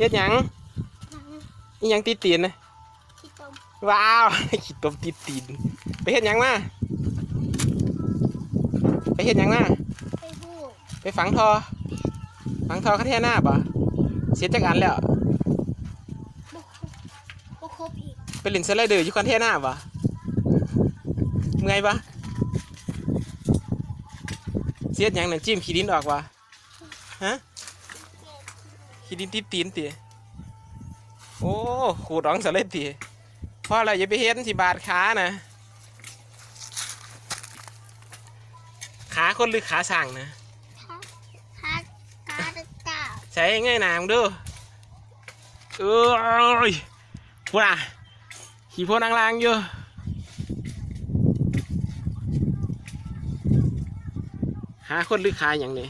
เฮ็ดหยังหนังอีหยังติดตีนนะขี้ต้มว้าวขี้ตมติดตีนไปเฮ็ดหยังมาไปเฮ็ดหยังมาไปหูกไปฝังทอฝังทอคาเทหน้าบ่เสียจักอันแล้วบุกบุกครบอีกไปเล่นสไลเดอร์อยู่คอนเทหน้าบ่เมื่อยปะเสียดหยังน่ะจิ้มขี้ดินออกวะฮะ ขี้ดินติดตีนตีโอ้ขูดร้องสะเล็ดตีพ่อเราอย่าไปเห็นสิบาดขานะ ขาคนหรือขาสั่งนะฮักฮักกาดกาใช้ง่ายหนามงดูเอ้ยพูดอะขี่พวกนางลางอยู่หาคนหรือขาอย่างนี้